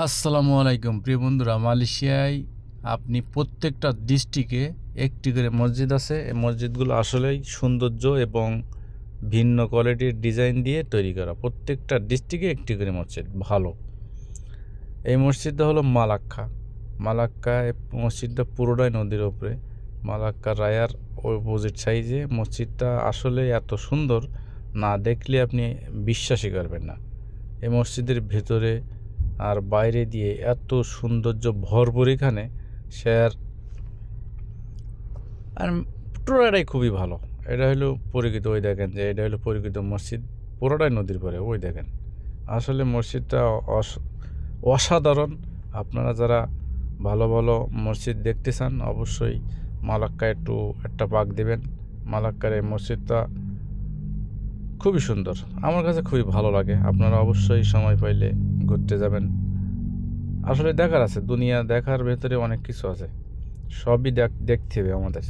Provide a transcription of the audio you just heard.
আসসালামু আলাইকুম। প্রিয় বন্ধুরা, মালয়েশিয়ায় আপনি প্রত্যেকটা ডিস্ট্রিক্টে একটি করে মসজিদ আছে। এই মসজিদগুলো আসলেই সৌন্দর্য এবং ভিন্ন কোয়ালিটির ডিজাইন দিয়ে তৈরি করা। প্রত্যেকটা ডিস্ট্রিক্টে একটি করে মসজিদ, ভালো। এই মসজিদটা হলো মালাক্কা। মালাক্কা এই মসজিদটা পুরোটাই নদীর ওপরে মালাক্কা রায়ার অপোজিট সাইজে মসজিদটা আসলে এত সুন্দর, না দেখলে আপনি বিশ্বাসই করবেন না। এই মসজিদের ভেতরে আর বাইরে দিয়ে এত সৌন্দর্য ভরপুর এখানে সে আর পুরোটাই খুবই ভালো। এটা হলো পরিচিত ওই দেখেন যে এটা হলো পরিচিত মসজিদ। পুরোটাই নদীর পরে ওই দেখেন। আসলে মসজিদটা অস- অসাধারণ। আপনারা যারা ভালো ভালো মসজিদ দেখতে চান, অবশ্যই মালাক্কা একটু, একটা পাক দেবেন। মালাক্কার এই মসজিদটা খুবই সুন্দর। আমার কাছে খুবই ভালো লাগে। আপনারা অবশ্যই সময় পাইলে ঘুরতে যাবেন। আসলে দেখার আছে, দুনিয়া দেখার ভেতরে অনেক কিছু আছে। সবই দেখ, দেখতে হবে আমাদের।